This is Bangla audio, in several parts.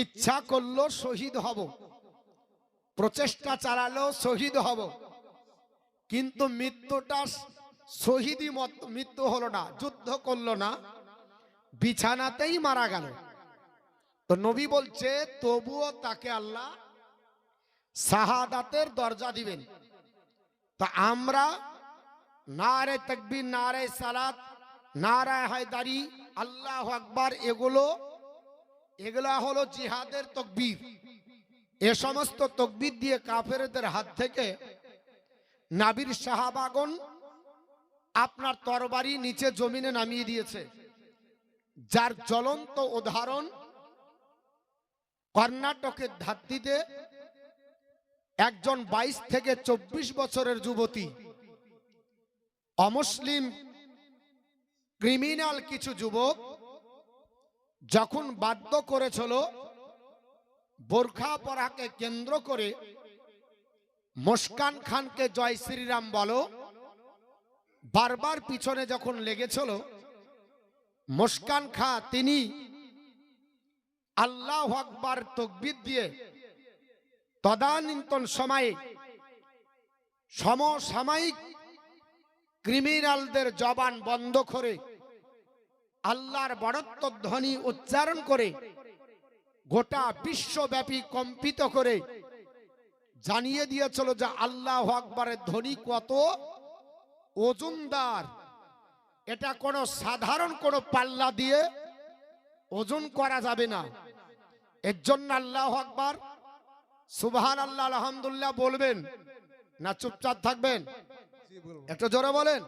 ইচ্ছা করল শহীদ হব। প্রচেষ্টা চালালো শহীদ হব। কিন্তু মৃত্যুটা শহীদই মৃত্যু হলো না, যুদ্ধ করল না, বিছানাতেই মারা গেল। তো নবী বলছে, তবুও তাকে আল্লাহ শাহাদাতের দরজা দিবেন। তো আমরা নারে তকবীর, নারে সালাত, নারায় হায়দারি, আল্লাহ আকবার, এগুলো এগুলা হলো জিহাদের তকবীর। এ সমস্ত তকবীর দিয়ে কাফেরদের হাত থেকে নাবির সাহাবাগন আপনার তরবারি নিচে জমিনে নামিয়ে দিয়েছে। যার জ্বলন্ত উদাহরণ কর্ণাটকের ধাত্রীতে একজন বাইশ থেকে চব্বিশ বছরের যুবতী, অমুসলিম ক্রিমিনাল কিছু যুবক যখন বাধ্য করেছিল, বোরখা পরাকে কেন্দ্র করে মুস্কান খানকে জয় শ্রীরাম বলো, বারবার পিছনে যখন লেগেছিল, মুস্কান খা তিনি আল্লাহ আকবার তকবির দিয়ে তদানীন্তন সময়ে সমসাময়িক ক্রিমিনালদের জবান বন্ধ করে আল্লাহর বড়ত্ব ধ্বনি উচ্চারণ করে গোটা বিশ্বব্যাপী কম্পিত করে জানিয়ে দিয়েছিল যে আল্লাহ আকবরের ধ্বনি কত ওজনদার। এটা কোনো সাধারণ কোনো পাল্লা দিয়ে ওজন করা যাবে না। এর জন্য আল্লাহ আকবার সুবহান আল্লাহ আলহামদুলিল্লাহ বলবেন। না, চুপচাপ থাকবেন? একটু জোরে বলেন।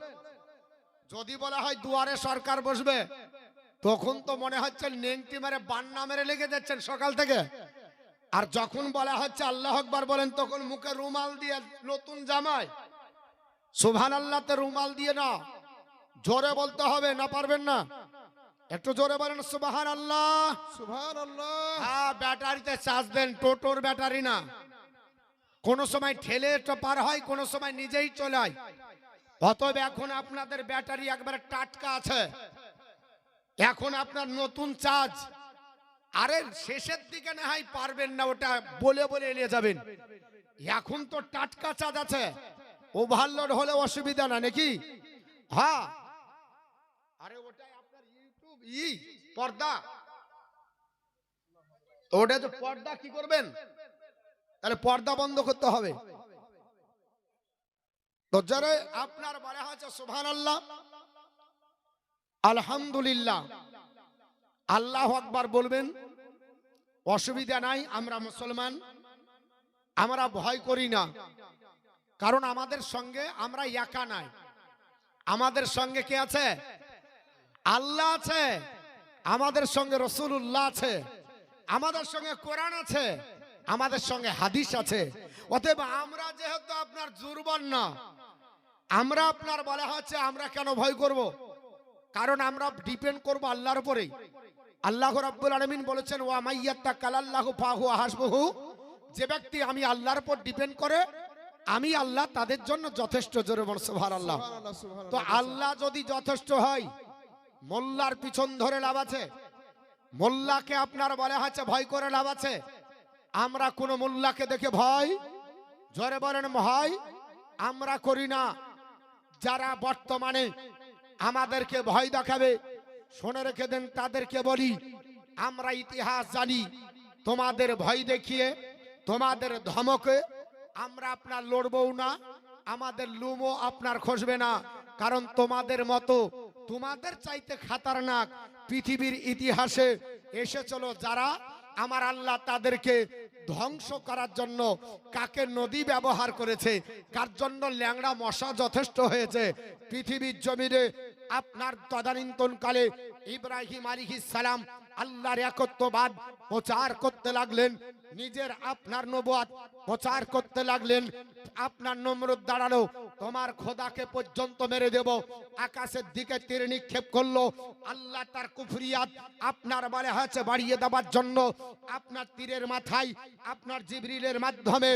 যদি বলা হয় দুয়ারে সরকার বসবে তখন তো মনে হচ্ছে নেংটি মেরে বান্না মেরে লেগে যাচ্ছেন সকাল থেকে। আর যখন বলা হচ্ছে আল্লাহ আকবার বলেন তখন মুখে রুমাল দিয়ে নতুন জামায় সুবহান আল্লাহতে রুমাল দিয়ে না জোরে বলতে হবে না পারবেন না? একটু জোরে বলেন সুবহান আল্লাহ সুবহানাল্লাহ। হ্যাঁ ব্যাটারিতে চার্জ দেন টোটোর ব্যাটারি না। কোন সময় ঠেলে পার হয় কোন সময় নিজেই চলে হয় অতএব এখন আপনাদের ব্যাটারি একবারে টাটকা আছে। এখন আপনার নতুন চার্জ। আরে শেষের দিকে না হয় পারবেন না, ওটা বলে বলে এলিয়ে যাবেন। এখন তো টাটকা চার্জ আছে। ওভারলোড হলে অসুবিধা না, নাকি? হ্যাঁ। আরে ওটাই আপনার ইউটিউব ই, পর্দা। ওটা তো পর্দা, কি করবেন? তাহলে পর্দা বন্ধ করতে হবে। তো যারা আপনার বলা হচ্ছে সুবহান আল্লাহ আলহামদুলিল্লাহ, আল্লাহ আকবার বলবেন, অসুবিধা নাই, আমরা মুসলমান, আমরা ভয় করি না। কারণ আমাদের সঙ্গে আমরা একা নাই। আমাদের সঙ্গে কে আছে? আল্লাহ আছে। আমাদের সঙ্গে রসুল্লাহ আছে। আমাদের সঙ্গে কোরআন আছে। আমাদের সঙ্গে হাদিস আছে। অতএব আমরা যেহেতু আপনার দুর্বল না আমরা আপনার বলা হচ্ছে আমরা কেন ভয় করব? কারণ আমরা ডিপেন্ড করব আল্লাহর উপরেই। আল্লাহ রাব্বুল আলামিন বলেছেন ওয়া মাইয়াত্তা কালাল্লাহু ফাহু হাসবহু যে ব্যক্তি আমি আল্লাহর উপর ডিপেন্ড করে আমি আল্লাহ তাদের জন্য যথেষ্ট জোরে বল সুবহানাল্লাহ। সুবহানাল্লাহ তো আল্লাহ যদি যথেষ্ট হয় মোল্লার পিছন ধরে লাভ আছে। মোল্লাকে আপনার বলা হচ্ছে ভয় করে লাভ আছে। আমরা কোন মোল্লাকে দেখে ভয়? জোরে বলেন ভয় আমরা করি না। যারা বর্তমানে আমাদেরকে ভয় দেখাবে, শুনে রেখে দেন, তাদেরকে বলি, আমরা ইতিহাস জানি, তোমাদের ভয় দেখিয়ে, তোমাদের ধমকে, আমরা আপনার লড়বও না, আমাদের লুমও আপনার খসবে না, কারণ তোমাদের মতো, তোমাদের চাইতে খাতারনাক পৃথিবীর ইতিহাসে এসে চলো যারা আমার আল্লাহ তাদেরকে ধ্বংস করার জন্য কাকে নদী ব্যবহার করেছে, কার জন্য ল্যাংড়া মশা যথেষ্ট হয়েছে, পৃথিবীর জমিনে আপনার তদানীন্তন কালে ইব্রাহিম আলী সালাম আল্লাহর একত্ববাদ প্রচার করতে লাগলেন। নিজের আপনার নবাদ প্রচার করতে লাগলেন। আপনার নমরুদ দাঁড়াল। তোমার খোদাকে পর্যন্ত মেরে দেব। আকাশের দিকে তীর নিক্ষেপ করল। আল্লাহ তার কুফরিয়াত আপনার বলে হয়েছে বাড়িয়ে দেওয়ার জন্য। আপনার তীরের মাথায়, আপনার জিবরিলের মাধ্যমে,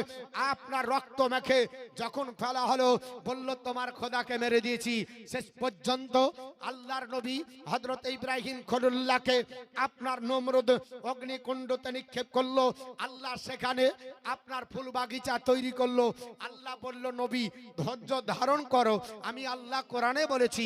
আপনার রক্ত মেখে যখন ফেলা হলো, বলল, তোমার খোদাকে মেরে দিয়েছি। শেষ পর্যন্ত আল্লাহর নবী হজরত ইব্রাহিম খলিল্লাহকে আপনার নমরুদ অগ্নিকুণ্ডতে নিক্ষেপ করল। আল্লাহ সেখানে আপনার ফুল বাগিচা তৈরি করল। আল্লাহ বলল, নবী, ধৈর্য ধারণ করো। আমি আল্লাহ কোরআনে বলেছি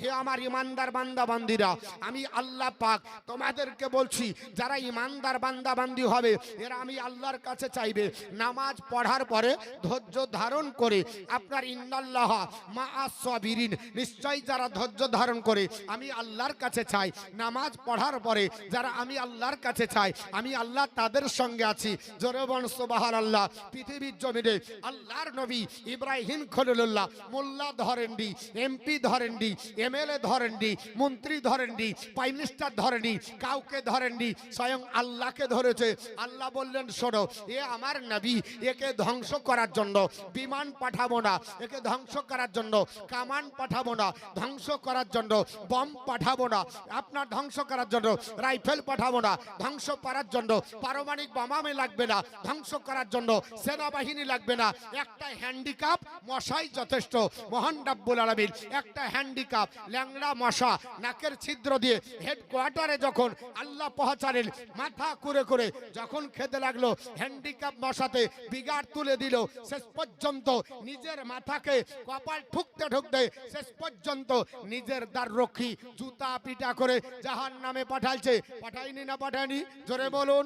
হে আমার ইমানদার বান্দা বান্দিরা আমি আল্লাহ পাক তোমাদেরকে বলছি, যারা ইমানদার বান্দা বান্দি হবে, এরা আমি আল্লাহর কাছে চাইবে। নামাজ পড়ার পরে ধৈর্য ধারণ করে আপনার ইন্নাল্লাহ মা আস-সাবিরিন, নিশ্চয়ই যারা ধৈর্য ধারণ করে, আমি আল্লাহর কাছে চাই। নামাজ পড়ার পরে যারা আমি আল্লাহর কাছে চাই, আমি আল্লাহ তাদের সঙ্গে আছি। জোরে বন সুবহান আল্লাহ পৃথিবীর জমিনে আল্লাহর নবী ইব্রাহিম খলিলুল্লাহ, মোল্লা ধরেন ডি এমপি ধরেন ডি এমএলএ ধরেন ডি মন্ত্রী ধরেন ডি প্রাইম মিনিস্টার ধরেন কাউকে ধরেন ডি স্বয়ং আল্লাহকে ধরেছে। আল্লাহ বললেন, শোনো, এ আমার নবী, একে ধ্বংস করার জন্য বিমান পাঠাবো না, একে ধ্বংস করার জন্য কামান পাঠাবো না, ধ্বংস করার জন্য বম পাঠাবো না। আপনার ধ্বংস করার জন্য রাইফেল পাঠাবো না। ধ্বংস করার জন্য পারমাণিক বোমামে লাগবে না। ধ্বংস করার জন্য সেনাবাহিনী লাগবে না। একটা হ্যান্ডিক্যাপ মশাই যথেষ্ট। মহান ডাব্বুল আলমিন, একটা হ্যান্ডিক্যাপ ল্যাংড়া মশা নাকের ছিদ্র দিয়ে হেডকোয়ার্টারে যখন আল্লাহ পৌঁছালেন মাথা করে করে যখন খেতে লাগল হ্যান্ডিক্যাপ মশাতে বিগার তুলে দিল, শেষ পর্যন্ত নিজের মাথাকে কপাল ঠুকতে ঠুকতে শেষ পর্যন্ত নিজের দ্বার রক্ষী জুতা পিটা করে জাহান নামে পাঠালছে। পাঠাইনি না পাঠায়নি? জোরে বলুন।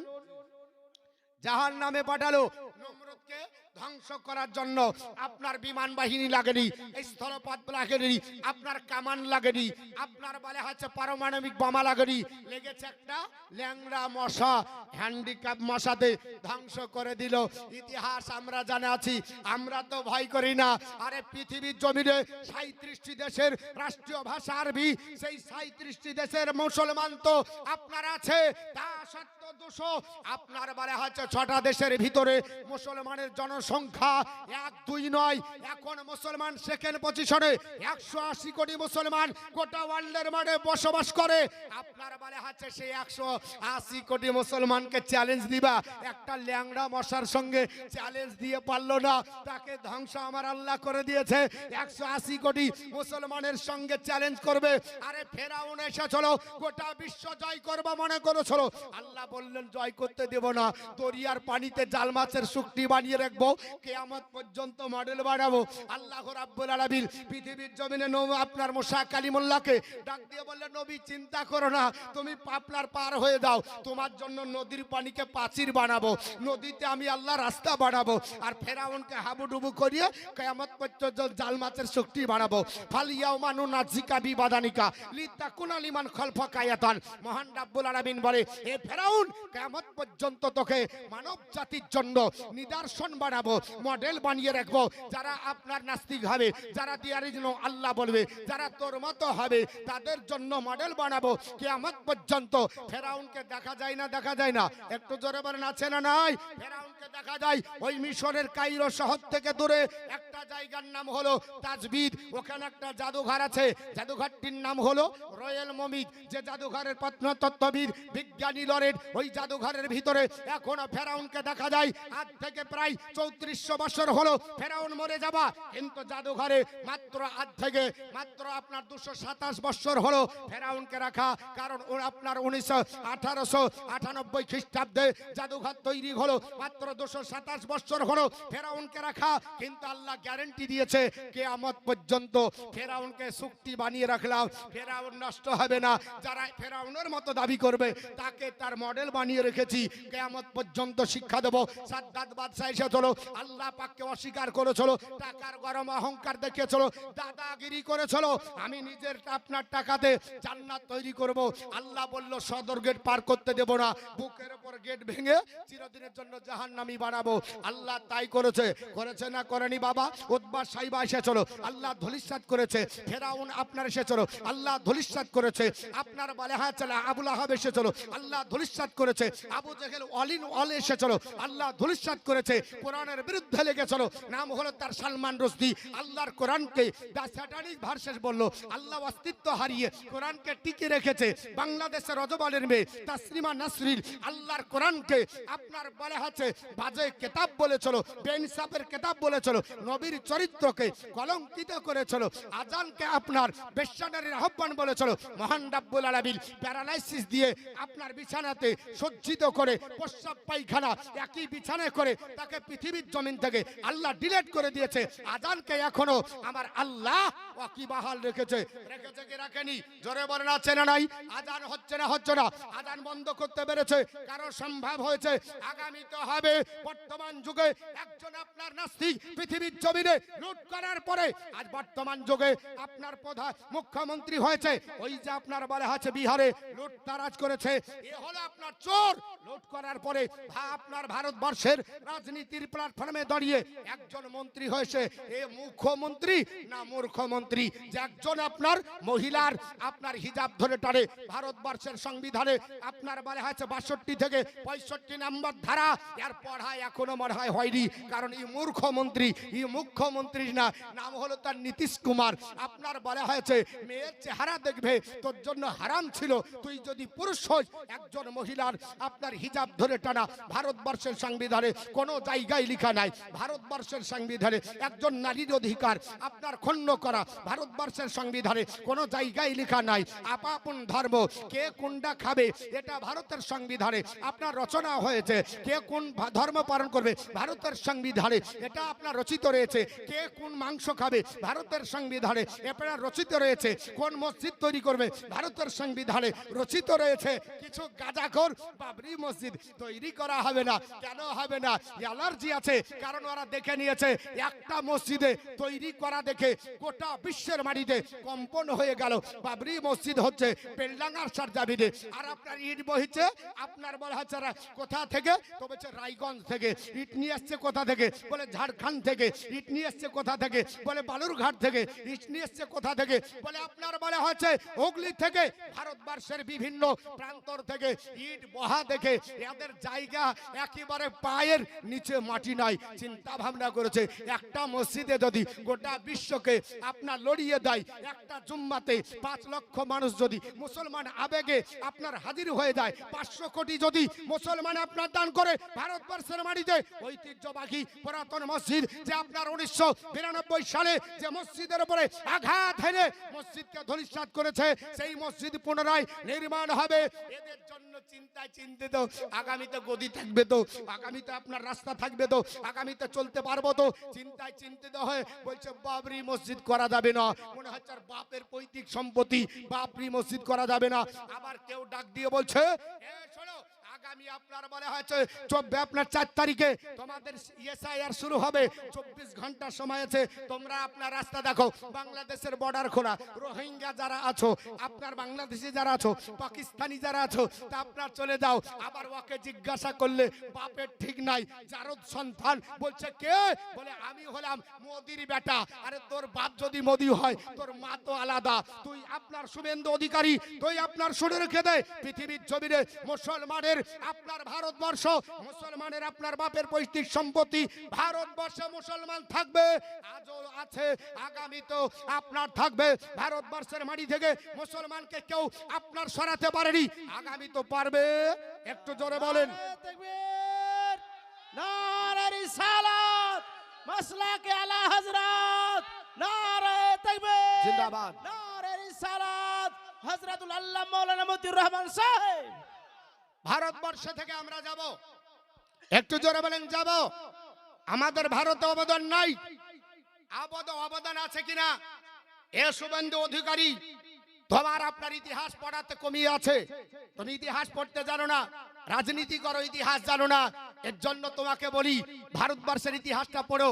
জাহান নামে পাঠালো ধ্বংস করার জন্য আপনার বিমান বাহিনী লাগেনি স্থলপথ লাগেনি, আপনার কামান লাগেনি, আপনার বলে হচ্ছে পারমাণবিক বোমা লাগেনি, লেগেছে একটা ল্যাংড়া মশা, হ্যান্ডিক্যাপ মশাতে ধ্বংস করে দিল। ইতিহাস আমরা জানা আছি, আমরা তো ভয় করি না। আরে পৃথিবীর জমিনে সাঁত্রিশটি দেশের রাষ্ট্রীয় ভাষা আরবি, সেই সাঁত্রিশটি দেশের মুসলমান তো আপনার আছে, তা সত্ত্বেও দুশো। আপনার বলে হচ্ছে ছটা দেশের ভিতরে মুসলমানের জনসংখ্যা এক, দুই নয়। এখন মুসলমান সেকেন্ড পজিশনে। একশো আশি কোটি মুসলমান গোটা ওয়ার্ল্ডের মানে বসবাস করে। আপনার বলে হচ্ছে সেই একশো আশি কোটি মুসলমানকে চ্যালেঞ্জ দিবা। একটা ল্যাংড়া মশার সঙ্গে চ্যালেঞ্জ দিয়ে পারল না। তাকে ধ্বংস আমার আল্লাহ করে দিয়েছে। একশো আশি কোটি মুসলমানের সঙ্গে চ্যালেঞ্জ করবে। আরে ফেরাউন এসেছিল গোটা বিশ্ব জয় করবা মনে করেছিল। আল্লাহ বললেন, জয় করতে দেব না। দরিয়ার পানিতে জাল মাছের শুকটি বানিয়ে রাখব। কেয়ামত পর্যন্ত মডেল আল্লাহ রাব্বুল আলামিন পৃথিবীর জমিনে আপনার মোশা কালিমুল্লাহকে ডাক দিয়ে নবী, চিন্তা করো না, তুমি পাপলার পার হয়ে দাও তোমার জন্য নদীর পানিকে বানাবো। নদীতে আমি আল্লাহ রাস্তা বানাবো আর ফেরাউনকে হাবুডুবু করিয়ে কেয়ামত পর্যন্ত জাল মাছের শক্তি বানাবো। ফালিয়াও মানু নাজিকা বিবাদানিকা লিতা কুনালিমান খলফ কায়াতান। মহান রাব্বুল আলামিন বলে এ ফেরাউন, কেয়ামত পর্যন্ত তোকে মানব জাতির জন্য নিদর্শন বানাবো। মডেল বানিয়ে রাখব। যারা আপনার নাস্তিক হবে, যারা দিয়ারি জন্য আল্লাহ বলবে, যারা তোর মতো হবে, তাদের জন্য মডেল বানাবো। কেয়ামত পর্যন্ত ফেরাউনকে দেখা যায় না, দেখা যায় না। একটু জোরে বলেন, আছে না নাই? ফেরাউনকে দেখা যায় ওই মিশরের কাইরো শহর থেকে দূরে। একটা জায়গার নাম হলো তাজবিদ। ওখানে একটা জাদুঘর আছে। জাদুঘরটির নাম হলো রয়্যাল মমিদ। যে জাদুঘরের প্রত্নতত্ত্ববিদ, বিজ্ঞানী লরেট, ওই জাদুঘরের ভিতরে এখনও ফেরাউনকে দেখা যায়। আজ থেকে প্রায় বছর হলো, ফেরাউন মরে যাবা, কিন্তু জাদুঘরে মাত্র আজ থেকে মাত্র আপনার দুশো সাতাশ বছর হলো ফেরাউনকে রাখা, কারণ আপনার উনিশশো আঠারোশো খ্রিস্টাব্দে জাদুঘর তৈরি হলো, মাত্র দুশো সাতাশ বছর হলো ফেরাউনকে রাখা, কিন্তু আল্লাহ গ্যারেন্টি দিয়েছে, কেয়ামত পর্যন্ত ফেরাউনকে চুক্তি বানিয়ে রাখলাম, ফেরাউন নষ্ট হবে না, যারা ফেরাউনের মতো দাবি করবে, তাকে তার মডেল বানিয়ে রেখেছি, কেয়ামত পর্যন্ত শিক্ষা দেবো, সাদ্দাত বাদশাহ এসে চলো আল্লাহ পাককে অস্বীকার করেছিল টাকার গরম অহংকার দেখিয়েছিল দাদাগিরি করেছিল আমি নিজের আপনার টাকাতে জান্নাত তৈরি করব। আল্লাহ বলল, সদর গেট পার করতে দেব না। বুকের উপর গেট ভেঙে চিরদিনের জন্য জাহান্নামি বানাবো। আল্লাহ তাই করেছে। করেছে না করেনি বাবা? উদ্বাস সাইবা এসেছিল আল্লাহ ধলিসাত করেছে। ফেরাউন আপনার এসেছিল আল্লাহ ধলিসাত করেছে। আপনার বলে হ্যাঁ চলে আবুল আহাব এসেছিল আল্লাহ ধলিসাত করেছে। আবু জেহেল অলিন অল এসেছিল আল্লাহ ধলিসাত করেছে। কোরআনের বিরুদ্ধে লেগেছিল। নাম হলো তার সালমান রশদি। আল্লাহর কোরআনকে দা স্যাটানিক ভার্সেস বলল। আল্লাহ অস্তিত্ব হারিয়ে কোরআনকে টিকে রেখেছে। বাংলাদেশের রজবানের মেয়ে তাসলিমা নাসরিন আল্লাহর কোরআনকে আপনার বলে হচ্ছে বাজে কেতাব বলেছিল বেনসাপের কেতাব বলেছিল, নবীর চরিত্রকে কলঙ্কিত করেছিল, আজানকে আপনার বেশানারির আহ্বান বলেছিল। মহান রাব্বুল আলামিন প্যারালাইসিস দিয়ে আপনার বিছানাতে সজ্জিত করে, প্রস্রাব পায়খানা একই বিছানায় করে তাকে পৃথিবীর জমিন থেকে আল্লাহ ডিলেট করে দিয়েছে। আজানকে এখনও আমার আল্লাহ ওয়াকিবাহাল রেখেছে। রেখেছে কি রাখেনি? জোরে নাই? হচ্ছে না হচ্ছে না। বন্ধ করতে পেরেছে। কারও সম্ভব হয়েছে? আগামীতে হবে। বর্তমান যুগে একজন আপনার নাস্তিক পৃথিবীর জমিনে লুট করার পরে, আজ বর্তমান যুগে আপনার প্রধান মুখ্যমন্ত্রী হয়েছে। ওই যে আপনার বলা আছে বিহারে লুট তারাজ করেছে। এ হলো আপনার চোর। লুট করার পরে আপনার ভারতবর্ষের রাজনীতির প্ল্যাটফর্মে দাঁড়িয়ে একজন মন্ত্রী হয়েছে। এ মুখ্যমন্ত্রী না মূর্খমন্ত্রী? একজন আপনার মহিলার আপনার হিজাব ধরে ভারতবর্ষের সংবিধানে, আপনার বলে বাষট্টি থেকে পঁয়ষট্টি নম্বর ধারা। এর পড়ায় এখনও মনে হয় হয়নি, কারণ মূর্খমন্ত্রী মুখ্যমন্ত্রী না, নাম হলো তার নীতিশ কুমার। আপনার বলা হয়েছে, মেয়ের চেহারা দেখবে, তোর জন্য হারাম ছিল, তুই যদি পুরুষ একজন মহিলার আপনার হিজাব ধরে টানা ভারতবর্ষের সংবিধানে কোনো জায়গায় লেখা নাই ভারতবর্ষের সংবিধানে একজন নারীর অধিকার আপনার খণ্ড করা। ভারতবর্ষের সংবিধানে কোনো জায়গায় লেখা নাই, আপাপন ধর্ম, কে কোনটা খাবে এটা ভারতের সংবিধানে আপনার রচনা হয়েছে। কে কোন ধর্ম পালন করবে ভারতের সংবিধানে এটা আপনার রচিত রয়েছে। কে কোন মাংস খাবে ভারতের সংবিধানে আপনার রচিত রয়েছে। কোন মসজিদ তৈরি করবে ভারতের সংবিধানে রচিত রয়েছে। কিছু গাজাখোর বাবরি মসজিদ তৈরি করা হবে না, কেন হবে না? অ্যালার্জি আছে। কারণ ওরা দেখে নিয়েছে, একটা মসজিদে তৈরি করা দেখে গোটা বিশ্বের মাটিতে কম্পন হয়ে গেল। বাবরি মসজিদ হচ্ছে বেলডাঙ্গার সারজাবিনে আর আপনার ইট বহিছে, আপনার বলা হচ্ছে কোথা থেকে? তো বলছে রায়গঞ্জ থেকে। ইট নিয়ে আসছে কোথা থেকে? বলে ঝাড়খণ্ড থেকে। ইট নিয়ে আসছে কোথা থেকে? বলে বালুরঘাট থেকে। ইট নিয়ে আসছে কোথা থেকে? বলে আপনার বলা হচ্ছে হুগলি থেকে। ভারতবর্ষের বিভিন্ন প্রান্তর থেকে ইট বহা দেখে এদের জায়গা একেবারে পায়ের নিচে মাটি নাই চিন্তা ভাবনা করেছে, একটা মসজিদে যদি গোটা বিশ্বকে আপনার লড়িয়ে দেয়, একটা জুম্মাতে পাঁচ লক্ষ মানুষ যদি মুসলমান আবেগে আপনার হাজির হয়ে যায়, পাঁচশো কোটি যদি মুসলমান আপনার দান করে, ভারতবর্ষের মাটিতে ঐতিহ্যবাহী পুরাতন মসজিদ যে আপনার উনিশশো বিরানব্বই সালে যে মসজিদের উপরে আঘাত হেনে মসজিদকে ধরিষ্ঠাত করেছে, সেই মসজিদ পুনরায় নির্মাণ হবে। এদের চিন্তায় তো আগামীতে গদি থাকবে তো আগামীতে আপনার রাস্তা থাকবে তো আগামীতে চলতে পারব তো। চিন্তায় চিন্তিত হয়ে বলছে বাবরি মসজিদ করা যাবে না। মনে হচ্ছে আর বাপের পৈতৃক সম্পত্তি বাবরি মসজিদ করা যাবে না। আবার কেউ ডাক দিয়ে বলছে "এ, শোনো আগামী আপনার বলা হয়েছে, চব্বিশ, আপনার চার তারিখে তোমাদের এসআইআর শুরু হবে। চব্বিশ ঘণ্টা সময় আছে, তোমরা আপনার রাস্তা দেখো। বাংলাদেশের বর্ডার খোলা। রোহিঙ্গা যারা আছো, আপনার বাংলাদেশি যারা আছো, পাকিস্তানি যারা আছো, তা আপনার চলে যাও। আবার ওকে জিজ্ঞাসা করলে বাপের ঠিক নাই জারদ সন্তান বলছে, কে? বলে, আমি হলাম মোদির বেটা। আরে তোর বাপ যদি মোদি হয়, তোর মা তো আলাদা। তুই আপনার শুভেন্দু অধিকারী, তুই আপনার শুনে রেখে দে পৃথিবীর জমিনে মুসলমানের আপনার ভারতবর্ষ মুসলমানের আপনার বাপের পৈতৃক সম্পত্তি ভারতবর্ষে মুসলমান থাকবে আজও আছে আগামী তো আপনার থাকবে। ভারতবর্ষের মাটি থেকে মুসলমানকে কেউ আপনার সরাতে পারেনি আগামী তো পারবে। একটু জোরে বলেন। মাসলাকে আলা নারে তকবীর জিন্দাবাদ। নারে রিসালাত হযরতুল আল্লাহ মাওলানা মতিউর রহমান সাহেব। ভারতবর্ষ থেকে আমরা যাব। একটু জোরে বলেন, যাব। আমাদের ভারতে অবদান নাই। আবদ অবদান আছে কিনা? এ শুভেন্দু অধিকারী, তোমার আপনার ইতিহাস পড়াতে কমিয়ে আছে। তুমি ইতিহাস পড়তে জানো না। রাজনীতি করো, ইতিহাস জানো না। এর জন্য তোমাকে বলি, ভারতবর্ষের ইতিহাসটা পড়ো।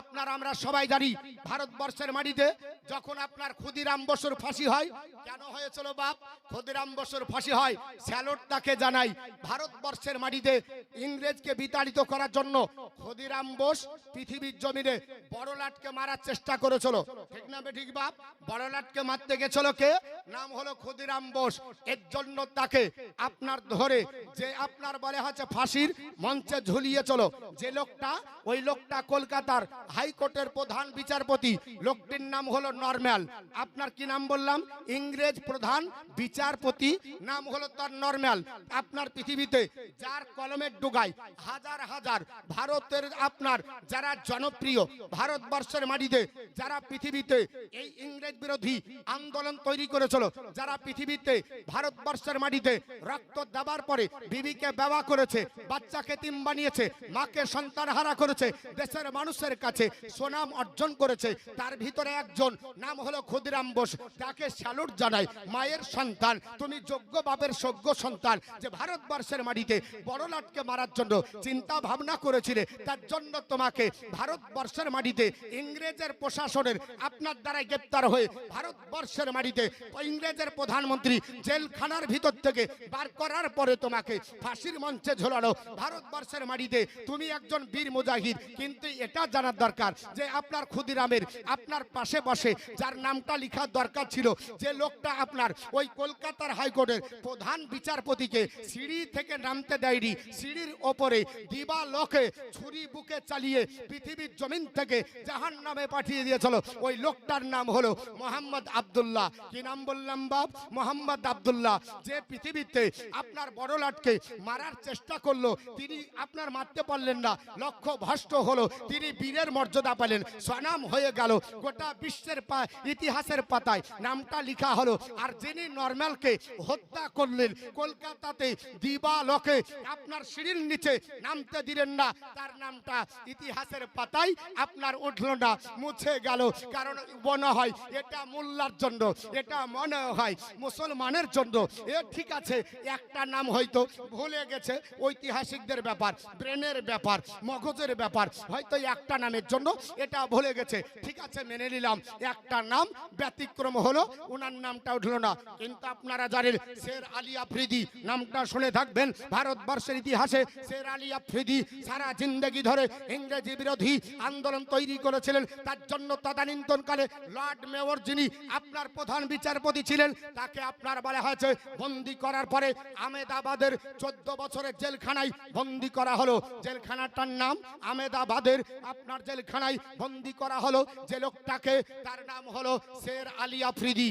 আপনার আমরা সবাই জানি, ভারতবর্ষের মাটিতে যখন আপনার ক্ষুদিরাম বসুর ফাঁসি হয়, কেন হয়েছিল বাপ? ক্ষুদিরাম বসুর ফাঁসি হয় স্যালোট তাকে জানাই, ভারতবর্ষের মাটিতে ইংরেজকে বিতাড়িত করার জন্য ক্ষুদিরাম বোস পৃথিবীর জমিনে বড়লাটকে মারার চেষ্টা করেছিল। ঠিক না ঠিক বাপ? বড়লাটকে মারতে গেছিল কে? নাম হলো ক্ষুদিরাম বোস। এর জন্য তাকে আপনার ধরে যে আপনার বলে হচ্ছে ফাঁসির মঞ্চে ঝুলিয়ে চলো। যে লোকটা, ওই লোকটা কলকাতার হাইকোর্টের প্রধান বিচারপতি। লোকটির নাম হলো নরম্যাল। আপনার কি নাম বললাম? ইংরেজ প্রধান বিচারপতি। নাম হলো তার নরম্যাল। আপনার পৃথিবীতে যার কলমের ডুগায় হাজার হাজার ভারতের আপনার যারা জনপ্রিয় ভারতবর্ষের মাটিতে, যারা পৃথিবীতে এই ইংরেজ বিরোধী আন্দোলন তৈরি করেছিল, যারা পৃথিবীতে ভারতবর্ষের মাটিতে রক্ত দেওয়ার পরে বিবিকে ব্যবহার করেছে, বাচ্চাকে তিম বানিয়েছে, মাকে সন্তান হারা করেছে, দেশের মানুষের কাছে সুনাম অর্জন করেছে, তার ভিতরে একজন নাম হলো ক্ষুদিরাম বোস, তাকে স্যালুট জানায় মায়ের সন্তান, তুমি যোগ্য বাপের যোগ্য সন্তান যে ভারতবর্ষের মাটিতে বড় লাটকে মারার জন্য চিন্তা ভাবনা করেছিলে, তার জন্য তোমাকে ভারতবর্ষের মাটিতে, ইংরেজের প্রশাসনের আপনার দ্বারা গ্রেপ্তার হয়ে ভারতবর্ষের মাটিতে, ইংরেজের প্রধানমন্ত্রী জেলখানার ভিতর থেকে বার করার পরে তোমাকে ফাঁসির মঞ্চে ঝোলানো ভারতবর্ষের মাটিতে তুমি একজন বীর মুজাহিদ, কিন্তু এটা জানার দরকার যে আপনার ক্ষুদিরামের আপনার পাশে বসে, যার নামটা লেখার দরকার ছিল, যে লোকটা আপনার ওই কলকাতার হাইকোর্টের প্রধান বিচারপতিকে সিঁড়ি থেকে নামতে দেয়নি সিঁড়ির ওপরে দিবা লোকে ছুরি বুকে চালিয়ে পৃথিবীর জমিন থেকে জাহান নামে পাঠিয়ে দিয়েছিল ওই লোকটার নাম হলো মোহাম্মদ আব্দুল্লাহ। কি নাম বললাম বাপ? মোহাম্মদ আব্দুল্লাহ। যে পৃথিবীতে আপনার বড় লাটকে মারার চেষ্টা করল, তিনি আপনার মারতে পারলেন না। লক্ষ্য ভ্রষ্ট হলো, তিনি বীরের মর্যাদা পেলেন। স্বনাম হয়ে গেল গোটা বিশ্বের পা, ইতিহাসের পাতায়। নামটা লেখা হলো, আর যিনি নর্মালকে হত্যা করলেন কলকাতাতে দিবা দিবালকে আপনার সিঁড়ির নিচে নামতে দিলেন না। তার নামটা ইতিহাসের পাতায় আপনার উঠল না, মুছে গেল। কারণ মনে হয় এটা মোল্লার জন্য, এটা মনে হয় মুসলমানের জন্য। এ ঠিক আছে, একটা নাম হয়তো ভুলে গেছে, ঐতিহাসিকদের ব্যাপার, ব্রেনের ব্যাপার, মগজের ব্যাপার। হয়তো একটা নামের জন্য এটা ভুলে গেছে। ঠিক আছে, মেনে নিলাম, একটা নাম ব্যতিক্রম হলো ওনার নামটা উঠল না। কিন্তু আপনারা জানেন, শের আলী আফ্রিদি নামটা শুনে থাকবেন, ভারতবর্ষের ইতিহাসে শের আলী আফ্রিদি সারা জিন্দগি ধরে ইংরেজি বিরোধী আন্দোলন তৈরি করেছিলেন। তার জন্য তদানীন্তনকালে লর্ড মেয়র যিনি আপনার প্রধান বিচারপতি ছিলেন, তাকে আপনার বলা হয়েছে বন্দি করার পরে আমেদাবাদের চোদ্দ বছরের জেলখানায় বন্দি করা হলো। জেলখানাটার নাম আমেদাবাদের আপনার জেলখানায় বন্দি করা হলো। যে লোকটাকে তার নাম হলো শের আলী আফ্রিদি?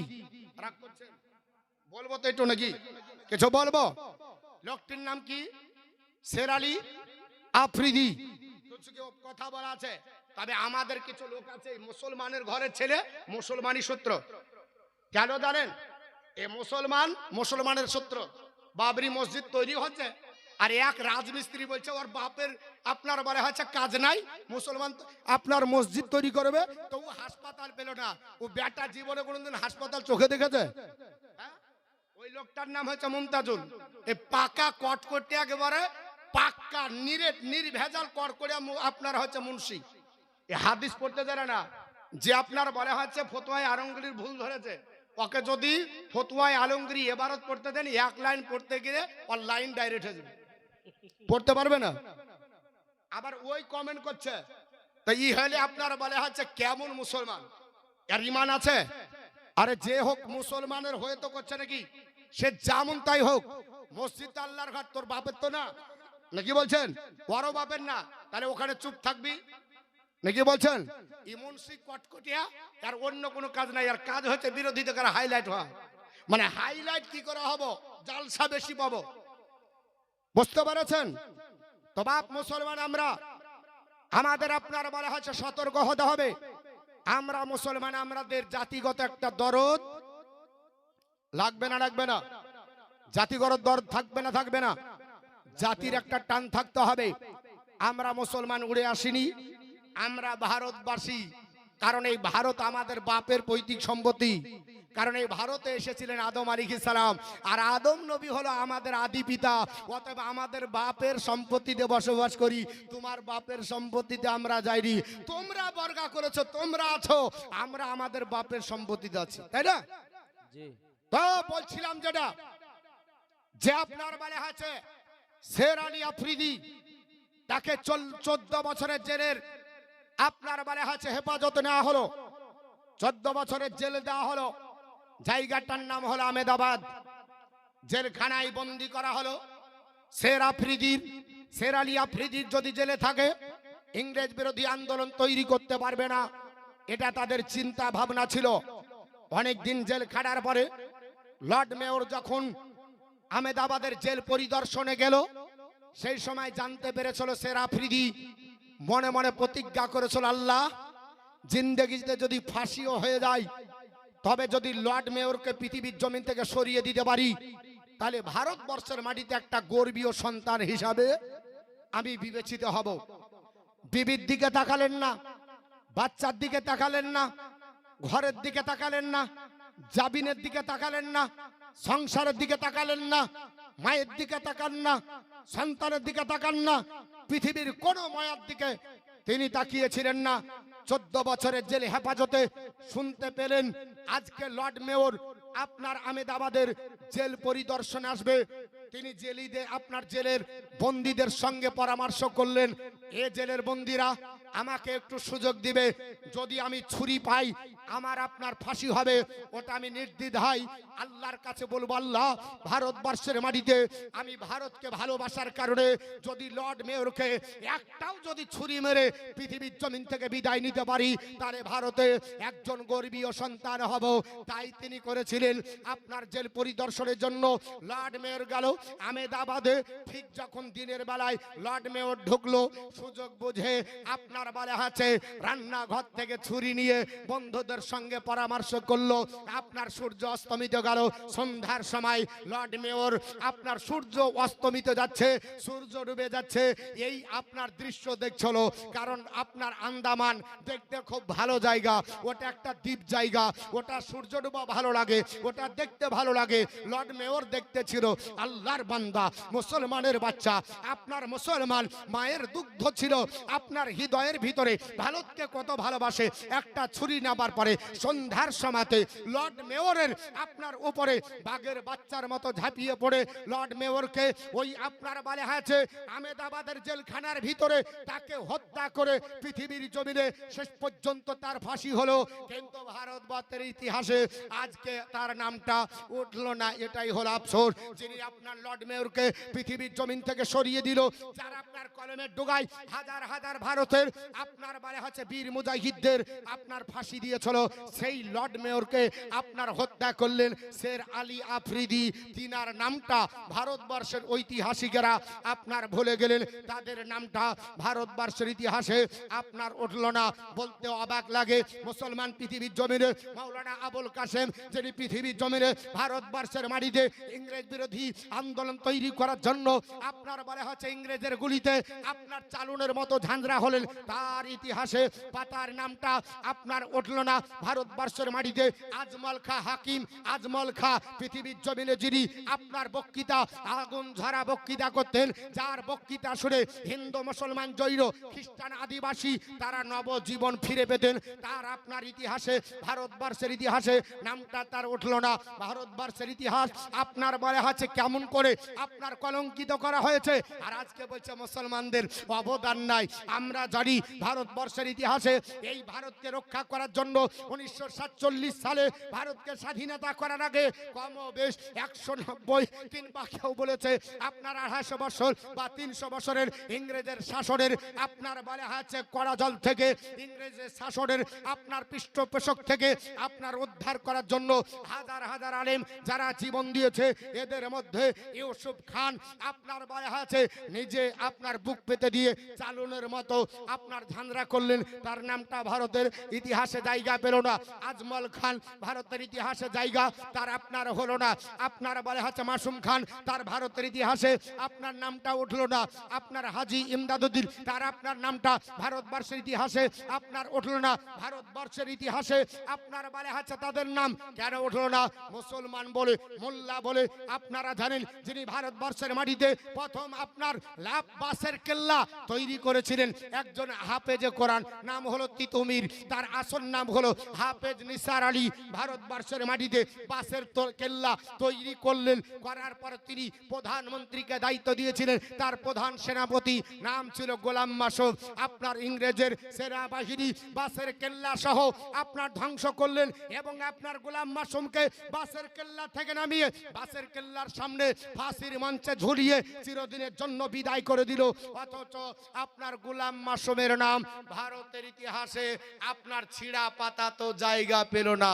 বলব তো একটু নাকি? কিছু বলব? লোকটির নাম কি? শের আলী আফ্রিদি কথা বলা আছে? তবে আমাদের কিছু লোক আছে, মুসলমানের ঘরের ছেলে মুসলমানি সূত্র। কেন জানেন? এ মুসলমান মুসলমানের সূত্র। বাবরি মসজিদ তৈরি হচ্ছে, আর এক রাজমিস্ত্রি বলছে, ওর বাপের, আপনার বলে হচ্ছে কাজ নাই, মুসলমান আপনার মসজিদ তৈরি করবে, তো ও হাসপাতাল পেল না। ও বেটা জীবনে কোনোদিন হাসপাতাল চোখে দেখেছে? হ্যাঁ? ওই লোকটার নাম হচ্ছে মুমতাজুল। এই পাকা কট করতে একেবারে পাক্কা নিরে নির্ভেজাল কর করে আপনার হচ্ছে মুন্সি। এ হাদিস পড়তে জানে না? যে আপনার বলা হচ্ছে ফতোয়ায় আলমগীর ভুল ধরেছে। ওকে যদি ফতোয়ায় আলমগীর এবারত পড়তে দেন, এক লাইন পড়তে গেলে ওর লাইন ডাইরেক্ট হয়ে যাবে। পড়তে পারবে না? আবার ওই কমেন্ট করছে, তো ই হলে আপনার বলে হচ্ছে কেমন মুসলমান? এর ইমান আছে? আরে যে হোক মুসলমানের হয়ে তো করছে নাকি? সে যেমন তাই হোক, মসজিদ আল্লাহর ঘর তোর বাপের তো না। নাকি বলছেন? বড় বাপের না তাহলে ওখানে চুপ থাকবি। নাকি বলছেন? ইমন সিং কটকটিয়া আর অন্য কোনো কাজ নাই আর কাজ হচ্ছে বিরোধীদের কারা হাইলাইট হওয়া। মানে হাইলাইট কি করা হব? জালসা বেশি পাবো। বুঝতে পেরেছেন? তো বাপ মুসলমান আমরা। আমাদের আপনার বলা হচ্ছে সতর্ক হতে হবে। আমরা মুসলমান আমাদের জাতিগত একটা দরদ। লাগবে না লাগবে না। জাতিগত দরদ থাকবে না থাকবে না। জাতির একটা টান থাকতে হবে। আমরা মুসলমান উড়ে আসিনি আমরা ভারতবাসী। কারণ এই ভারত আমাদের বাপের পৈতৃক সম্পত্তি। কারণ এই ভারতে এসেছিলেন আদম আলিক সালাম আর আদম নবী হলো আমাদের আদি পিতা। অতএব আমাদের বাপের সম্পত্তিতে বসবাস করি। তোমার বাপের সম্পত্তিতে আমরা যাইনি। তোমরা বর্গা করেছ তোমরা আছো। আমরা আমাদের বাপের সম্পত্তিতে আছি তাই না? তো বলছিলাম যেটা যে আপনার মানে আছে শের আলী আফ্রিদি, তাকে চোদ্দ বছরের জেলের আপনার মানে আছে হেফাজতে নেওয়া হলো। চোদ্দ বছরের জেল দেওয়া হলো। জায়গাটার নাম হলো আমেদাবাদ জেলখানায় বন্দি করা হলো। শের আফ্রিদির, শের আলী আফ্রিদির যদি জেলে থাকে, ইংরেজ বিরোধী আন্দোলন তৈরি করতে পারবে না। এটা তাদের চিন্তা ভাবনা ছিল। অনেক দিন জেল খাটার পরে লর্ড মেয়র যখন আমেদাবাদের জেল পরিদর্শনে গেল। সেই সময় জানতে পেরেছিল শের আফ্রিদি মনে মনে প্রতিজ্ঞা করেছিল, আল্লাহ জিন্দগিতে যদি ফাঁসিও হয়ে যায়, তবে যদি লর্ড মেয়রকে পৃথিবীর জমিন থেকে সরিয়ে দিতে পারি, তাহলে ভারতবর্ষের মাটিতে একটা গর্বীয় সন্তান হিসাবে আমি বিবেচিত হব। বিবির দিকে তাকালেন না, বাচ্চার দিকে তাকালেন না, ঘরের দিকে তাকালেন না, জাবিনের দিকে তাকালেন না সংসারের দিকে তাকালেন না, মায়ের দিকে তাকান না, সন্তানের দিকে তাকান না, পৃথিবীর কোনো মায়ের দিকে তিনি তাকিয়েছিলেন না। চোদ্দ বছরের জেলে হেফাজতে শুনতে পেলেন, আজকে লর্ড মেয়র আপনার আমেদাবাদের জেল পরিদর্শন আসবে। তিনি জেলিদের, আপনার জেলের বন্দীদের সঙ্গে পরামর্শ করলেন, এ জেলের বন্দীরা আমাকে একটু সুযোগ দিবে। যদি আমি ছুরি পাই, আমার আপনার ফাঁসি হবে। ওটা আমি নির্দ্বিধায় আল্লাহর কাছে বলব, আল্লাহ, ভারতবর্ষের মাটিতে আমি ভারতকে ভালোবাসার কারণে যদি লর্ড মেয়রকে একটাও যদি ছুরি মেরে পৃথিবীর জমিন থেকে বিদায় নিতে পারি, তাহলে ভারতে একজন গর্বীয় সন্তান হব। তাই তিনি করেছিলেন। আপনার জেল পরিদর্শনের জন্য লর্ড মেয়র গেল আমেদাবাদে ঠিক যখন দিনের বেলায় লর্ড মেয়র ঢুকলো, সুযোগ বুঝে আপনার বেলা আছে। রান্নাঘর থেকে ছুরি নিয়ে বন্ধুদের সঙ্গে পরামর্শ করল, আপনার সূর্য অস্তমিত গেল। সন্ধ্যার সময়, লর্ড মেয়র, আপনার সূর্য অস্তমিত যাচ্ছে, সূর্য ডুবে যাচ্ছে। এই আপনার দৃশ্য দেখছিল, কারণ আপনার আন্দামান দেখতে খুব ভালো জায়গা। ওটা একটা দ্বীপ জায়গা। ওটা সূর্য ডুবা ভালো লাগে, ওটা দেখতে ভালো লাগে। লর্ড মেয়র দেখতে ছিল আল্লাহর বান্দা, মুসলমানের বাচ্চা। আপনার মুসলমান মায়ের দুগ্ধ ছিল, আপনার হৃদয়ের ভিতরে ভারতকে কত ভালোবাসে, একটা ছুরি নেবার পরে সন্ধ্যার সময়তে লর্ড মেয়রের আপনার উপরে বাঘের বাচ্চার মতো ঝাঁপিয়ে পড়ে। লর্ড মেয়রকে ওই আপনার বলে আছে আমেদাবাদের জেলখানার ভিতরে তাকে হত্যা করে পৃথিবীর জমিনে শেষ পর্যন্ত তার ফাঁসি হলো। কিন্তু ভারতবর্ষের ইতিহাসে আজকে তার নামটা উঠল না, এটাই হলো আফসোস। যিনি আপনার লর্ড মেয়রকে পৃথিবীর জমিন থেকে সরিয়ে দিল, যার আপনার কলমের ডোগায় হাজার হাজার ভারতের আপনার বলে হচ্ছে বীর মুজাহিদদের আপনার ফাঁসি দিয়েছিল সেই লর্ড মেয়রকে আপনার হত্যা করলেন শের আলী আফ্রিদি তিনার নামটা ভারতবর্ষের ঐতিহাসিকেরা আপনার ভুলে গেলেন তাদের নামটা ভারতবর্ষের ইতিহাসে আপনার উঠল না। বলতে অবাক লাগে মুসলমান পৃথিবীর জমিনে মাওলানা আবুল কাসেম যিনি পৃথিবীর জমিনে ভারতবর্ষের মাটিতে ইংরেজ বিরোধী আন্দোলন তৈরি করার জন্য, আপনার বলে হচ্ছে ইংরেজের গুলিতে আপনার চালুনের মতো ঝাঁঝরা হলেন তার ইতিহাসে পাতার নামটা আপনার উঠল না। ভারতবর্ষের মাটিতে আজমল খা হাকিম, আজমল খা পৃথিবীর জমিনে যিনি আপনার বক্তৃতা, আগুন ঝরা বক্তৃতা করতেন, যার বক্তৃতা শুনে হিন্দু মুসলমান জৈন খ্রিস্টান আদিবাসী তারা নবজীবন ফিরে পেতেন। তার আপনার ইতিহাসে, ভারতবর্ষের ইতিহাসে নামটা তার উঠল না। ভারতবর্ষের ইতিহাস আপনার বলে আছে কেমন করে আপনার কলঙ্কিত করা হয়েছে। আর আজকে বলছে মুসলমানদের অবদান নাই। আমরা জানি ভারতবর্ষের ইতিহাসে এই ভারতকে রক্ষা করার জন্য উনিশশো সাতচল্লিশ সালে ভারতকে স্বাধীনতা করার আগে কম বেশ একশো নব্বই কিংবা কেউ বলেছে আপনার আড়াইশো বছর বা তিনশো বছরের ইংরেজের শাসনের, আপনার বলে আছে কড়া জল থেকে ইংরেজের শাসনের, আপনার পৃষ্ঠপোষক থেকে আপনার উদ্ধার করার জন্য হাজার হাজার আলেম যারা জীবন দিয়েছে, এদের মধ্যে ইউসুফ খান, আপনার বলে আছে নিজে আপনার বুক পেতে দিয়ে চালুনের মতো, আপনার আপনার ঝান্ডা করলেন, তার নামটা ভারতের ইতিহাসে জায়গা পেল না। আজমল খান ভারতের ইতিহাসে জায়গা, তার আপনার হলো না। আপনার বলে হচ্ছে মাসুম খান, তার ভারতের ইতিহাসে আপনার নামটা উঠল না। আপনার হাজি ইমদাদুদ্দিন, তার আপনার নামটা ভারতবর্ষের ইতিহাসে আপনার উঠল না। ভারতবর্ষের ইতিহাসে আপনার বলে হচ্ছে তাদের নাম কেন উঠল না? মুসলমান বলে, মোল্লা বলে, আপনারা জানেন, যিনি ভারতবর্ষের মাটিতে প্রথম আপনার লাভ বাসের কেল্লা তৈরি করেছিলেন। একজন হাফেজে কোরআন, নাম হলো তিতুমির। তার আসল নাম হলো হাফেজ নিসার আলী। ভারতবর্ষের মাটিতে বাসের কেল্লা তৈরি করলেন। করার পর তিনি প্রধানমন্ত্রীকে দায়িত্ব দিয়েছিলেন। তার প্রধান সেনাপতি নাম ছিল গোলাম মাসুদ। আপনার ইংরেজের সেনাবাহিনী বাসের কেল্লা সহ আপনার ধ্বংস করলেন এবং আপনার গোলাম মাসুমকে বাসের কেল্লা থেকে নামিয়ে বাসের কেল্লার সামনে ফাঁসির মঞ্চে ঝুলিয়ে চিরদিনের জন্য বিদায় করে দিল। অথচ আপনার গোলাম মাসুমের নাম। ভারতের ইতিহাসে আপনার ছিঁড়া পাতা তো জায়গা পেল না।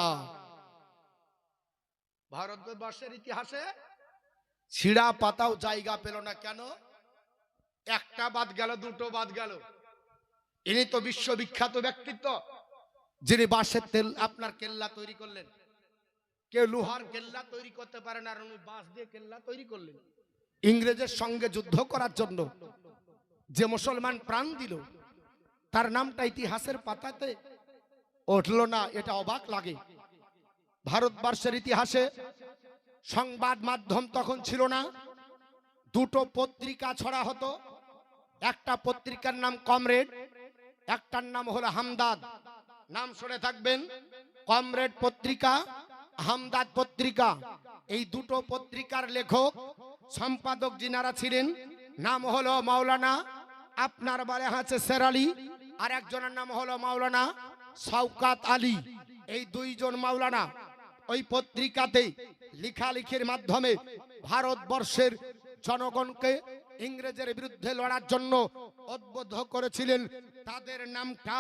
ভারতবর্ষের ইতিহাসে ছিঁড়া পাতাও জায়গা পেল না কেন? একটা বাদ গেল, দুটো বাদ গেল। ইনি তো বিশ্ববিখ্যাত ব্যক্তিত্ব, যিনি বাঁশের তেল, আপনার কেল্লা তৈরি করলেন। কেউ লোহার কেল্লা তৈরি করতে পারে না উনি বাঁশ দিয়ে কেল্লা তৈরি করলেন। ইংরেজের সঙ্গে যুদ্ধ করার জন্য যে মুসলমান প্রাণ দিল তার নামটা ইতিহাসের পাতাতে উঠল না, এটা অবাক লাগে। ভারতবর্ষের ইতিহাসে সংবাদ মাধ্যম তখন ছিল না। দুটো পত্রিকা ছড়া হতো। একটা পত্রিকার নাম কমরেড, একটার নাম হলো হামদাদ। নাম শুনে থাকবেন, কমরেড পত্রিকা, হামদাদ পত্রিকা। এই দুটো পত্রিকার লেখক সম্পাদক যিনারা ছিলেন, নাম হলো মাওলানা, আপনার বলে আছে শের আলী আর একজনের নাম হলো মাওলানা শওকাত আলী। এই দুইজন মাওলানা ওই পত্রিকাতে লেখালেখির মাধ্যমে ভারতবর্ষের জনগণকে ইংরেজের বিরুদ্ধে লড়ার জন্য উদ্বুদ্ধ করেছিলেন। তাদের নামটা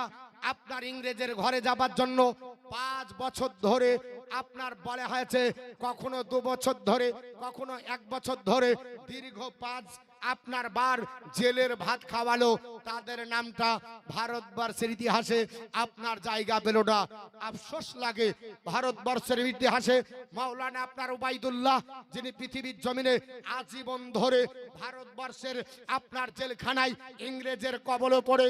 আপনার ইংরেজের ঘরে যাবার জন্য পাঁচ বছর ধরে আপনার বলা হয়েছে, কখনো দু বছর ধরে, কখনো এক বছর ধরে, দীর্ঘ পাঁচ আপনার বার জেলের ভাত খাওয়ালো, তাদের নামটা ভারতবর্ষের ইতিহাসে আপনার জায়গা পেল না। আফসোস লাগে ভারতবর্ষের ইতিহাসে। মাওলানা আপনার উবাইদুল্লাহ, যিনি পৃথিবীর জমিনে আজীবন ধরে ভারতবর্ষের আপনার জেলখানায় ইংরেজের কবলে পড়ে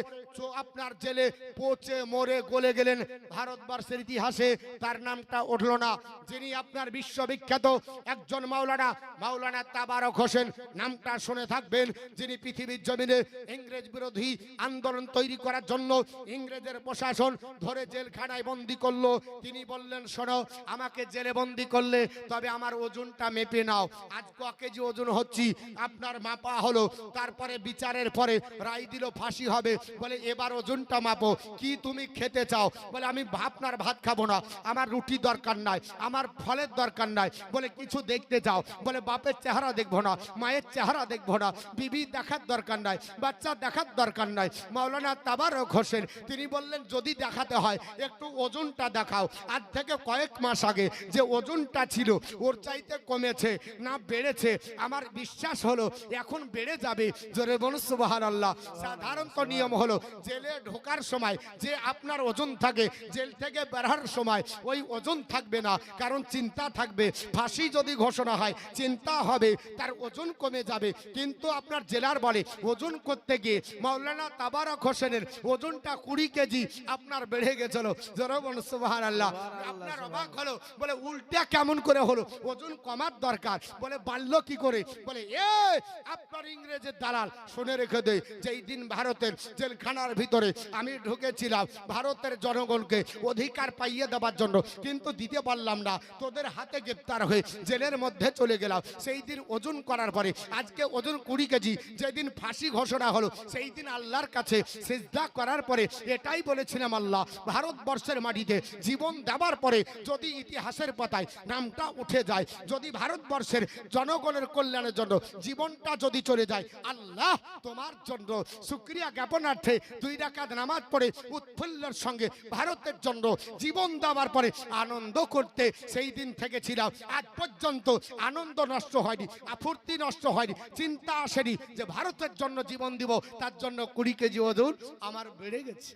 আপনার জেলে পচে মরে গলে গেলেন ভারতবর্ষের ইতিহাসে, তার নামটা উঠল না। যিনি আপনার বিশ্ববিখ্যাত একজন মাওলানা মাওলানা তাবারক হোসেন, নামটা শুনে থাকবেন, যিনি পৃথিবীর জমিনে ইংরেজ বিরোধী আন্দোলন তৈরি করার জন্য ইংরেজের প্রশাসন ধরে জেলখানায় বন্দি করল। তিনি বললেন, শোনো, আমাকে জেলে বন্দি করলে তবে আমার ওজনটা মেপে নাও। আজ ক কেজি ওজন হচ্ছি, আপনার মাপা হলো। তারপরে বিচারের পরে রায় দিল, ফাঁসি হবে। বলে, এবার ওজনটা মাপো, কি তুমি খেতে চাও? বলে, আমি আপনার ভাত খাব না, আমার রুটি দরকার নাই, আমার ফলের দরকার নাই। বলে, কিছু দেখতে চাও? বলে, বাপের চেহারা দেখব না, মায়ের চেহারা দেখব না। বিবি দেখার দরকার নাই, বাচ্চা দেখার দরকার নাই। মাওলানা তাবারক হোসেন, তিনি বললেন, যদি দেখাতে হয়, একটু ওজনটা দেখাও। আজ থেকে কয়েক মাস আগে যে ওজনটা ছিল, ওর চাইতে কমেছে, না বেড়েছে। আমার বিশ্বাস হলো, এখন বেড়ে যাবে। জোরে বলুন আল্লাহ সাধারণত নিয়ম হলো, জেলে ঢোকার সময় যে আপনার ওজন থাকে, জেল থেকে বেরোর সময় ওই ওজন থাকবে না, কারণ চিন্তা থাকবে। ফাঁসি যদি ঘোষণা হয়, চিন্তা হবে, তার ওজন কমে যাবে। কিন্তু আপনার জেলার বলে, ওজন করতে গিয়ে মাওলানা তাবারক হোসেনের ওজনটা কুড়ি কেজি আপনার বেড়ে গেছিল। আল্লাহ আপনার অবাক হলো, বলে উল্টা কেমন করে হলো? ওজন কমার দরকার। বলে, বাড়লো কি করে? বলে, এ, আপনার ইংরেজের দালাল, শুনে রেখে দে, যেই দিন ভারতের জেলখানার ভিতরে আমি ঢুকেছিলাম, ভারতের জনগণকে অধিকার পাইয়ে দেওয়ার জন্য, কিন্তু দিতে পারলাম না। তোদের হাতে গ্রেপ্তার হয়ে জেলের মধ্যে চলে গেলাম। সেই দিন ওজন করার পরে, আজকে ওজন কুড়ি কেজি যেদিন ফাঁসি ঘোষণা হলো, সেই দিন আল্লাহর কাছে সেজদা করার পরে এটাই বলেছিলাম আল্লাহ, ভারতবর্ষের মাটিতে জীবন দেওয়ার পরে যদি ইতিহাসের পাতায় নামটা উঠে যায়, যদি ভারতবর্ষের জনগণের কল্যাণের জন্য জীবনটা যদি চলে যায়, আল্লাহ তোমার জন্য শুক্রিয়া জ্ঞাপনার্থে দুই রাকাত নামাজ পড়ে উৎফুল্লের সঙ্গে ভারতের জন্য জীবন দেওয়ার পরে আনন্দ করতে সেই দিন থেকে ছিলাম আজ পর্যন্ত আনন্দ নষ্ট হয়নি ফুর্তি নষ্ট হয়নি, চিন্তা আসেনি যে ভারতের জন্য জীবন দিব তার জন্য কুড়ি কেজি ওজন আমার বেড়ে গেছে।